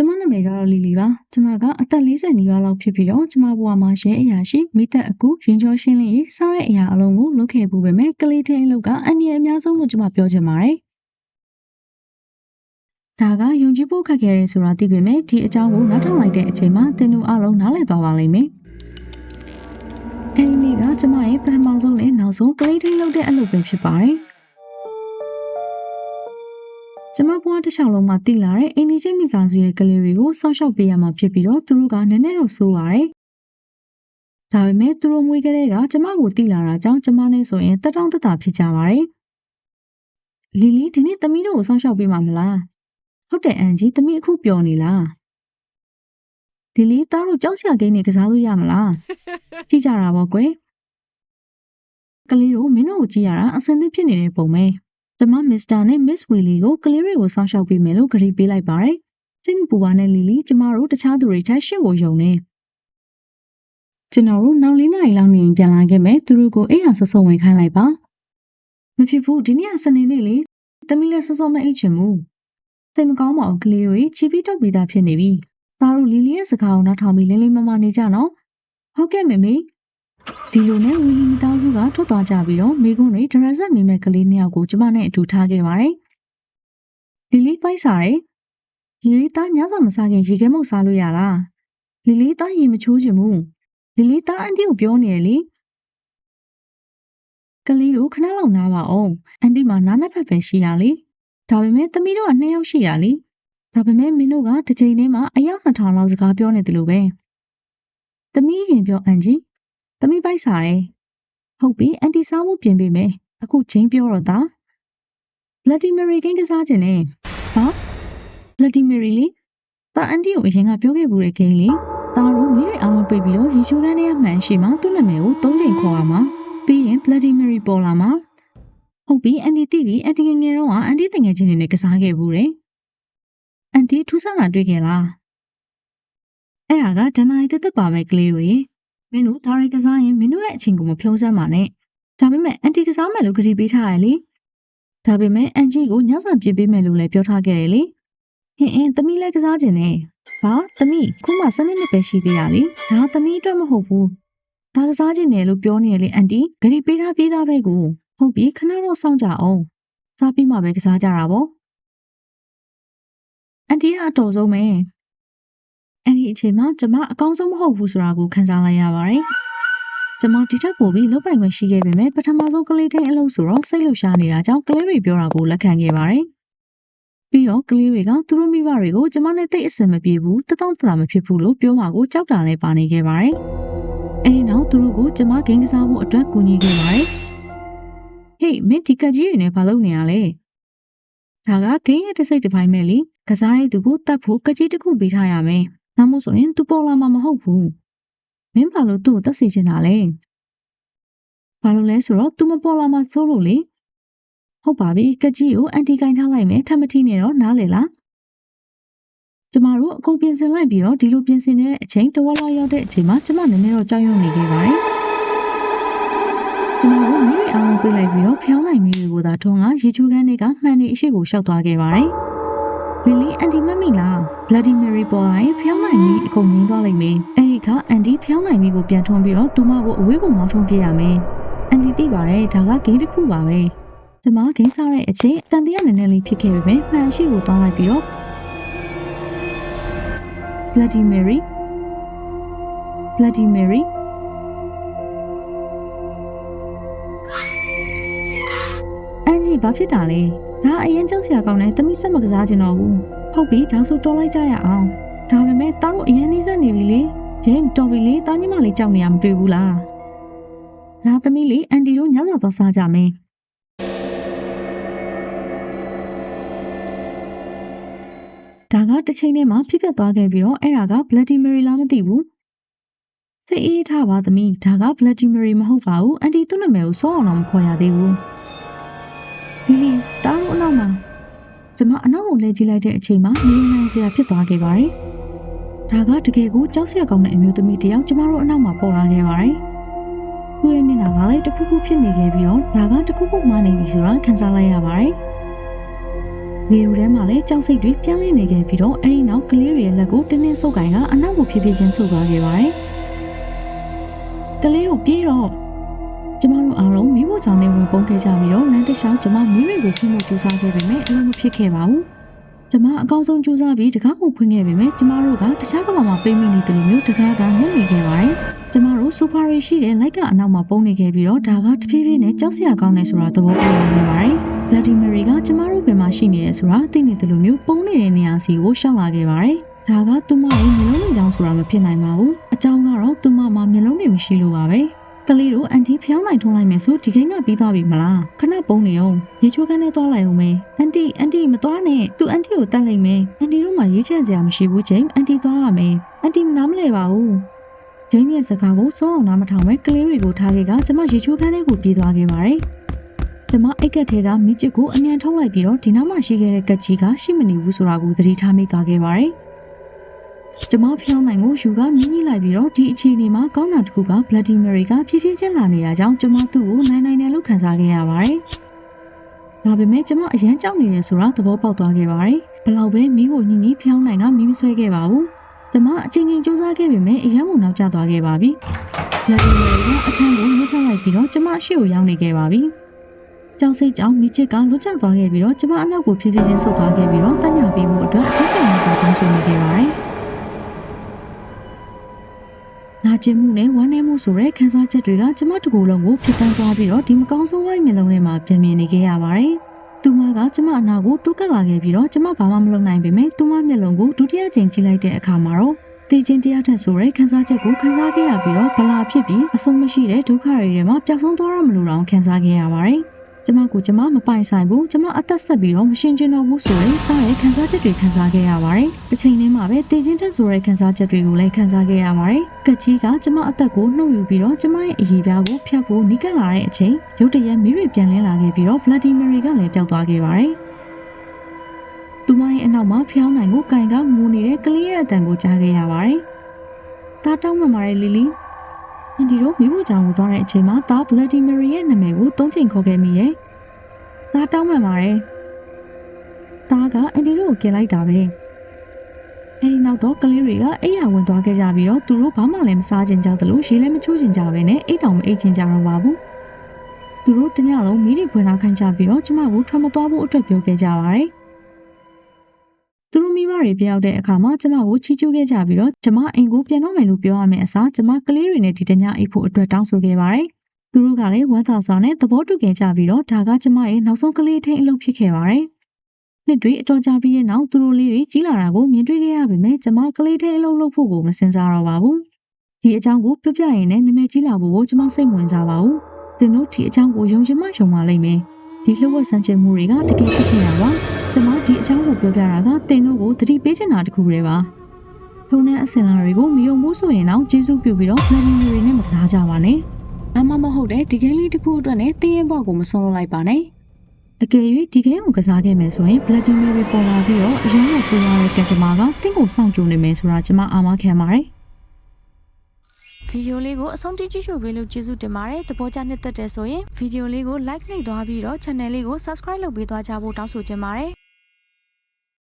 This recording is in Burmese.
ကျမနာမည်ကတော့လီလီပါကျမကအသက်40နီးပါးလောက်ဖြစ်ပြီးတော့ကျမဘဝမှာရဲအရာရှိမိသက်အကူရင်ကျော်ရှင်းလင်းရေးစားတဲ့အရာအလုံးကိုလုပ်ခဲ့ပူပေမဲ့ကလေးတဲ့အလုပ်ကအန္တရာယ်အများဆုံးလို့ကျမပြောချင်ပါတယ်ဒါကယုံကြည်ဖို့ခက်ခဲတယ်ဆိုတာသိပေမဲ့ဒီအကြောင်းကိုနားထောင်လိုက်တဲ့အချိန်မှာသင်တို့အားလုံးနားလည်သွားပါလိမ့်မယ်အဲဒီနေ့ကကျမရဲ့ပထမဆုံးနဲ့နောက်ဆုံးကလေးထိန်လုပ်တဲ့အလုပ်ပဲဖြစ်ပါတယ် ကျမဘဝတစ်လျှောက်လုံးမှာတည်လာတဲ့အိမ်ဒီချင်းမိသားစုရဲ့ကလေးတွေကိုစောင့်ရှောက်ပေးရမှာဖြစ်ပြီးတော့သူတို့ကနည်းနည်းတော့ဆိုးပါတယ်။ဒါပေမဲ့သူတို့မွေးကလေးကကျမကိုတည်လာတာကြောင့်ကျမနဲ့ဆိုရင်တက်တောင့်တက်တာဖြစ်ကြပါတယ်။လီလီဒီနေ့သမီးတို့ကိုစောင့်ရှောက်ပေးမှာမလား။ဟုတ်တယ်အန်ဂျီသမီးအခုပျော်နေလား။လီလီသားတို့ကြောက်စရာကိန်းနေကစားလို့ရမလား။ကြည့်ကြတာပေါ့ကွယ်။ကလေးတို့မင်းတို့ကိုကြည့်ရတာအဆင်သင့်ဖြစ်နေတဲ့ပုံပဲ။ ကျမမစ္စတာနဲ့မစ်ဝီလီကိုကလေးတွေကိုစောင့်ရှောက်ပေးမယ်လို့ကတိပေးလိုက်ပါတယ်။စိတ်မပူပါနဲ့လီလီကျမတို့တခြားသူတွေထက်ရှင့်ကိုယုံနေ။ကျွန်တော်တို့နောက်လေးနာရီလောက်နေရင်ပြန်လာခဲ့မယ်သူတို့ကိုအိမ်အောင်ဆဆုံဝင်ခိုင်းလိုက်ပါ။မဖြစ်ဘူးဒီနေ့ကစနေနေ့လေ။တမီးလည်းဆဆုံမအိတ်ချင်ဘူး။စိတ်မကောင်းပါဘူးကလေးတွေချီပြီးတုတ်ပြီးသားဖြစ်နေပြီ။သားတို့လီလီရဲ့စကားကိုနားထောင်ပြီးလင်းလေးမမနေကြနော်။ဟုတ်ကဲ့မေမေ။ ဒီလိုနဲ့ဝီလီမိသားစုကထွက်သွားကြပြီးတော့မိကွန်းတွေဒရက်ဆက်မိမဲ့ကလေးနှစ်ယောက်ကိုကျမနဲ့အတူထားခဲ့ပါတယ်။လီလီပိုက်စားတယ်။လီလီသားညစာမစားခင်ရေခဲမုတ်စားလို့ရလား။လီလီသားရေမချိုးချင်ဘူး။လီလီသားအန်တီကိုပြောနေရလေ။ကလေးတို့ခဏလောက်နားပါအောင်။အန်တီမှာနားနဲ့ဖက်ပဲရှိရလေ။ဒါပေမဲ့သမီးတို့ကနှစ်ယောက်ရှိရလေ။ဒါပေမဲ့မင်းတို့ကတစ်ချိန်တည်းမှာအယောက်2000လောက်စကားပြောနေတယ်လို့ပဲ။သမီးရင်ပြောအန်ကြီး။ သမီးပိုက်စားတယ်။ဟုတ်ပြီအန်တီစားဖို့ပြင်ပေးမယ်။အခုချင်းပြောတော့တာ။ Bloody Mary ကိန်းကစားခြင်းနဲ့ဟာ Bloody Mary လေ။တာအန်တီကိုအရင်ကပြောခဲ့ဘူးတဲ့ကိန်းလေ။တာတို့မိတွေအားလုံးပိတ်ပြီးတော့ရေချိုးကန်းထဲကမှန်ရှိမှသူ့နာမည်ကိုသုံးချိန်ခေါ်ရမှာ။ပြီးရင် Bloody Mary ပေါ်လာမှာ။ဟုတ်ပြီအန်တီသိပြီအန်တီငယ်ငယ်တော့ကအန်တီတငယ်ချင်းတွေနဲ့ကစားခဲ့ဘူးတဲ့။အန်တီထူးဆန်းတာတွေ့ခဲ့လား။အဲ့ဒါကဒဏ္ဍာရီတက်တက်ပါပဲကလေးတွေ မင်းတို့ဒါရီကစားရင်မင်းတို့ရဲ့အချိန်ကိုမဖြုံးစမ်းပါနဲ့ဒါပေမဲ့အန်တီကစားမယ်လို့ကတိပေးထားရလေဒါပေမဲ့အန်ကြီးကိုညစာပြစ်ပေးမယ်လို့လည်းပြောထားခဲ့တယ်လေဟင်းအင်းသမီးလည်းကစားခြင်းနဲ့ဘာသမီးခုမှစနစ်နှစ်ပဲရှိသေးရလေဒါသမီးအတွက်မဟုတ်ဘူးဒါကစားခြင်းနဲ့လို့ပြောနေရလေအန်တီဂတိပေးထားပြီးသားပဲကိုဟုတ်ပြီခဏတော့စောင့်ကြအောင်စားပြီးမှပဲကစားကြတာပေါ့အန်တီကအတော်ဆုံးပဲ အဲ့ဒီအချိန်မှာကျမအကောင်းဆုံးမဟုတ်ဘူးဆိုတာကိုခံစားလိုက်ရပါတယ်။ကျမဒီထက်ပိုပြီးလုပ်ပိုင်ခွင့်ရှိခဲ့ပေမဲ့ပထမဆုံးကလေးတိုင်းအလုပ်ဆိုတော့စိတ်လှုပ်ရှားနေတာကြောင့်ကလေးတွေပြောတာကိုလက်ခံခဲ့ပါတယ်။ပြီးတော့ကလေးတွေကသူတို့မိဘတွေကိုကျမနဲ့တိတ်အဆင်မပြေဘူးတတောင့်တတာမဖြစ်ဘူးလို့ပြောမှာကိုကြောက်တာလည်းပါနေခဲ့ပါတယ်။အဲဒီနောက်သူတို့ကိုကျမဂိမ်းကစားဖို့အတွက်ကူညီခဲ့ပါတယ်။ဟေးမင်းဒီကကြီးတွေနဲ့ဘာလုပ်နေရလဲ။ဒါကဂိမ်းရဲ့တစ်စိတ်တစ်ပိုင်းပဲလေကစားရတဲ့သူကိုတတ်ဖို့ကကြီးတစ်ခုပေးထားရမယ်။။ နောက်မို့ဆိုရင်သူပေါ်လာမှာမဟုတ်ဘူး။မင်းဘာလို့သူ့ကိုတတ်စီချင်တာလဲ။ဘာလို့လဲဆိုတော့သူမပေါ်လာမှာစိုးလို့လေ။ဟုတ်ပါပြီ။ကကြီးကိုအန်တီကင်ထားလိုက်မယ်ထပ်မထီးနေတော့နားလေလား။ကျမတို့အကုန်ပြင်ဆင်လိုက်ပြီးတော့ဒီလိုပြင်ဆင်နေတဲ့အချိန်တဝက်လောက်ရောက်တဲ့အချိန်မှာကျမနည်းနည်းတော့ကြောက်ရွံ့နေခဲ့ပါတယ်။ကျမတို့မိမိအားလုံးပြေးလိုက်ပြီးတော့ဖျောင်းနိုင်မိတွေကိုသာထုံးကရေချိုးခန်းတွေကမှန်နေအရှိကိုရှောက်သွားခဲ့ပါတယ်။လီလီအန်တီမတ်မိ လား Bloody Mary ပေါ်လာရင်ဖျောင်းနိုင်ပြီအကုန်ငင်းသွားလိမ့်မယ်အဲ့ဒီကအန်တီဖျောင်းနိုင်ပြီကိုပြန်ထွန်းပြီးတော့သူမကိုအဝေးကိုမောင်းထွန်းပြရမယ်အန်တီသိပါတယ်ဒါကဂိမ်းတစ်ခုပါပဲဒီမှာဂိမ်းစားတဲ့အချိန်တန်တရားနည်းနည်းလေးဖြစ်ခဲ့ပေမဲ့မှန်ရှိကိုသွားလိုက်ပြီးတော့ Bloody Mary Bloody Mary အန်ဂျီဘာဖြစ်တာလဲဒါအရင်ကြောက်စရာကောင်းတယ်သမီးဆက်မကစားချင်တော့ဘူး ဟုတ်ပြီဒါဆိုတော်လိုက်ကြရအောင်ဒါပေမဲ့တောင်းတို့အရင်နှိစက်နေပြီလေဒင်းတော်ပြီလေတားညီမလေးကြောက်နေရမတွေ့ဘူးလားလာသမီးလေးအန်တီတို့ညစာသွားစားကြမယ်ဒါကတစ်ချိန်ထဲမှာဖြစ်ပျက်သွားခဲ့ပြီးတော့အဲ့ဒါက Bloody Mary လားမသိဘူးစိတ်အေးထားပါသမီးဒါက Bloody Mary မဟုတ်ပါဘူးအန်တီသူ့နာမည်ကိုစောအောင်တော့မခေါ်ရသေးဘူးလီလီတားလို့အနောက်မှာ ကျမအနောက်ကိုလဲကြည့်လိုက်တဲ့အချိန်မှာမင်းနိုင်စရာဖြစ်သွားခဲ့ပါတယ်။ဒါကတကယ်ကိုကြောက်စရာကောင်းတဲ့အမျိုးသမီးတစ်ယောက်ကျမတို့အနောက်မှာပေါ်လာခဲ့ပါတယ်။သူ့ရဲ့မျက်နှာကလည်းတစ်ခုခုဖြစ်နေခဲ့ပြီးတော့ဒါကတစ်ခုခုမှနေပြီဆိုတာခံစားလိုက်ရပါတယ်။လေယူထဲမှာလည်းကြောက်စိတ်တွေပြန့်လည်နေခဲ့ပြီးတော့အဲဒီနောက်ကလေးတွေရဲ့လက်ကိုတင်းတင်းဆုပ်ကိုင်ကအနောက်ကိုဖြည်းဖြည်းချင်းဆုပ်သွားခဲ့ပါတယ်ကလေးတို့ပြေးတော့ ကျမတို့အားလုံးမိဖို့ကြောင့်နေဝင်ပုံခဲ့ကြပြီးတော့လမ်းတစ်လျှောက်ကျမမီးတွေကိုဖွင့်ဖို့ကြိုးစားခဲ့ပေမဲ့အလုံးမဖြစ်ခဲ့ပါဘူးကျမအကောင်းဆုံးကြိုးစားပြီးတကားကိုဖွင့်ခဲ့ပေမဲ့ကျမတို့ကတခြားကမ္ဘာမှာပိတ်မိနေတယ်လို့မျိုးတကားကညှက်နေခဲ့ပါတယ်ကျမတို့စူပါရီရှိတဲ့လိုက်ကအနောက်မှာပုံနေခဲ့ပြီးတော့ဒါကတဖြည်းဖြည်းနဲ့ကြောက်စရာကောင်းနေဆိုတာသဘောပေါက်လာနေပါတယ်ဗလက်ဒီမရီကကျမတို့ဘယ်မှာရှိနေရဲဆိုတာသိနေတယ်လို့မျိုးပုံနေတဲ့နေရာစီကိုရှောက်လာခဲ့ပါတယ်ဒါကသူမရဲ့မျိုးလုံးတွေကြောင့်ဆိုတာမဖြစ်နိုင်ပါဘူးအကြောင်းကတော့သူမမှာမျိုးလုံးတွေမရှိလို့ပါပဲ ကလေးတို့အန်တီဖျောင်းနိုင်ထုံးလိုက်မယ်ဆိုဒီကိန်းကပြီးသွားပြီမလားခဏပုံနေအောင်ရေချိုးခန်းထဲသွားလိုက်အောင်မေအန်တီအန်တီမသွားနဲ့သူအန်တီကိုတတ်လိုက်မယ်အန်တီတို့မှရွေးချယ်စရာမရှိဘူးချိန်အန်တီသွားရမယ်အန်တီမနားမလဲပါဘူးရင်းမြစ်စကားကိုစိုးအောင်နားမထောင်ပဲကလေးတွေကိုထားခဲ့ကကျမရေချိုးခန်းထဲကိုပြေးသွားခဲ့ပါတယ်ကျမအိတ်ကက်ထဲကမိချစ်ကိုအမြန်ထုတ်လိုက်ပြီးတော့ဒီနောက်မှရှိခဲ့တဲ့ကက်ကြီးကရှိမနေဘူးဆိုတာကိုသတိထားမိသွားခဲ့ပါတယ် ကျမဖျောင်းနိုင်ကိုယူကမြင်းကြီးလိုက်ပြီးတော့ဒီအခြေအနေမှာကောင်းတာတစ်ခုက Bloody Mary ကဖြည်းဖြည်းချင်းလာနေတာကြောင့်ကျမသူ့ကိုနိုင်နိုင်တယ်လို့ခံစားခဲ့ရပါတယ်။ဒါပေမဲ့ကျမအရန်ကြောက်နေတယ်ဆိုတာသဘောပေါက်သွားခဲ့ပါတယ်။ဘယ်လောက်ပဲမိကိုညင်ညင်ဖျောင်းနိုင်ကမီးမဆွဲခဲ့ပါဘူး။ကျမအချင်းချင်းစူးစမ်းခဲ့ပေမဲ့အရန်ကိုနောက်ကျသွားခဲ့ပါပြီ။ Bloody Mary ကအခန်းကိုလွှတ်ချလိုက်ပြီးတော့ကျမအရှိကိုရောက်နေခဲ့ပါပြီ။ကြောက်စိတ်ကြောင့်မိချစ်ကလွတ်ကျသွားခဲ့ပြီးတော့ကျမအနောက်ကိုဖြည်းဖြည်းချင်းဆုတ်သွားခဲ့ပြီးတော့တညပေးဖို့အတွက်အထက်ပြန်ဆိုတောင်းဆိုနေခဲ့ပါတယ်။ နာကျင်မှုနဲ့ဝမ်းနည်းမှုဆိုတဲ့ခံစားချက်တွေကကျမတကူလုံးကိုဖြစ်တန်းသွားပြီးတော့ဒီမကောင်းဆုံးဝိုင်းမျက်လုံးထဲမှာပြင်မြင်နေခဲ့ရပါတယ်။သူမကကျမအနာကိုတိုးကပ်လာခဲ့ပြီးတော့ကျမဘာမှမလုပ်နိုင်ပေမဲ့သူမမျက်လုံးကိုဒုတိယကြိမ်ကြည့်လိုက်တဲ့အခါမှာတော့တည်ချင်းတရားထက်ဆိုတဲ့ခံစားချက်ကိုခံစားခဲ့ရပြီးတော့ဗလာဖြစ်ပြီးအဆုံးမရှိတဲ့ဒုက္ခတွေထဲမှာပျောက်ဆုံးသွားရမလို့တောင်ခံစားခဲ့ရပါတယ်။ ကျမကိုကျမမပိုင်ဆိုင်ဘူးကျမအသက်ဆက်ပြီးတော့မရှင်ကျင်တော့ဘူးဆိုရင်စားရဲ့ခံစားချက်တွေခံစားခဲ့ရပါတယ်။တစ်ချိန်တည်းမှာပဲတည်ချင်းတက်ဆိုတဲ့ခံစားချက်တွေကိုလည်းခံစားခဲ့ရပါတယ်။ကက်ကြီးကကျမအသက်ကိုနှုတ်ယူပြီးတော့ကျမရဲ့အရေးပြားကိုဖျက်ဖို့နီးကပ်လာတဲ့အချိန်ရုတ်တရက်မိတွေပြန်လင်းလာခဲ့ပြီးတော့ Vladimir ကလည်းပျောက်သွားခဲ့ပါတယ်။သူမရဲ့အနောက်မှာဖျောင်းနိုင်ကိုကင်ကငိုနေတဲ့ကလေးရဲ့အတန်ကိုကြားခဲ့ရပါတယ်။တားတောင်းမှန်ပါတယ်လီလီ။ အန်ဒီတို့မိဖို့ကြောင်ကိုသွားတဲ့အချိန်မှာတား Vladimir ရဲ့နာမည်ကိုသုံးချိန်ခေါ်ခဲ့မိရဲ့။တားတောင်းမှန်ပါတယ်။တားကအန်ဒီတို့ကိုကင်လိုက်တာပဲ။အဲဒီနောက်တော့ကလေးတွေကအိယာဝင်သွားခဲ့ကြပြီးတော့သူတို့ဘာမှလည်းမစားချင်ကြသလိုရေလည်းမချိုးချင်ကြပဲနဲ့အိတ်တောင်မအိတ်ချင်ကြတော့ပါဘူး။သူတို့တညလုံးမိတွေဖွင့်ထားခိုင်းကြပြီးတော့ကျမကိုထွက်မသွားဖို့အတွက်ပြောခဲ့ကြပါတယ်။သူ တို့မိဘတွေပြောက်တဲ့အခါမှာကျမကိုချီးကျူးခဲ့ကြပြီးတော့ကျမအိမ်ကိုပြန်တော့မယ်လို့ပြောရမယ့်အစားကျမကလေးတွေနဲ့ဒီတညအိတ်ဖို့အတွက်တောင်းဆိုခဲ့ပါတယ်။သူတို့ကလည်းဝမ်းသာစွာနဲ့သဘောတူခဲ့ကြပြီးတော့ဒါကကျမရဲ့နောက်ဆုံးကလေးထိန်အလုပ်ဖြစ်ခဲ့ပါတယ်။နှစ်တွေအတော်ကြာပြီးတဲ့နောက်သူတို့လေးတွေကြီးလာတာကိုမြင်တွေ့ခဲ့ရပေမဲ့ကျမကလေးထိန်အလုပ်လုပ်ဖို့ကိုမစင်စားတော့ပါဘူး။ဒီအကြောင်းကိုပြပြရင်လည်းနာမည်ကြီးလာဖို့ကိုကျမစိတ်ဝင်စားပါဘူး။သင်တို့ဒီအကြောင်းကိုယုံကြည်မှယုံပါလိမ့်မယ်။ဒီလှုပ်ဝက်ဆန်းကျင်မှုတွေကတကယ်ဖြစ်ခဲ့တာပါ။ ကျမဒီအကြောင်းကိုပြောပြတာကတင်တို့ကိုသတိပေးချင်တာတခုတည်းပါ။ထုံတဲ့အစင်လာတွေကိုမယုံဘူးဆိုရင်တော့ကျေးဇူးပြုပြီးတော့ planning တွေနဲ့မကစားကြပါနဲ့။ဒါမှမဟုတ်တဲ့ဒီကိန်းလေးတစ်ခုအတွက်နဲ့တင်းရင်ဘောက်ကိုမဆုံးလို့လိုက်ပါနဲ့။အကယ်၍ဒီကိန်းကိုကစားခဲ့မယ်ဆိုရင် Bloody Mary ပေါ်လာပြီးတော့အရင်ကဆိုးရတဲ့ကံကြမ္မာကတင့်ကိုစောင့်ကြိုနေမယ်ဆိုတာကျမအာမခံပါတယ်။ဗီဒီယိုလေးကိုအဆုံးထိကြည့်ရှုပေးလို့ကျေးဇူးတင်ပါတယ်သဘောကျနှစ်သက်တယ်ဆိုရင်ဗီဒီယိုလေးကို like နှိပ်သွားပြီးတော့ channel လေးကို subscribe လုပ်ပေးသွားကြဖို့တောင်းဆိုချင်ပါတယ်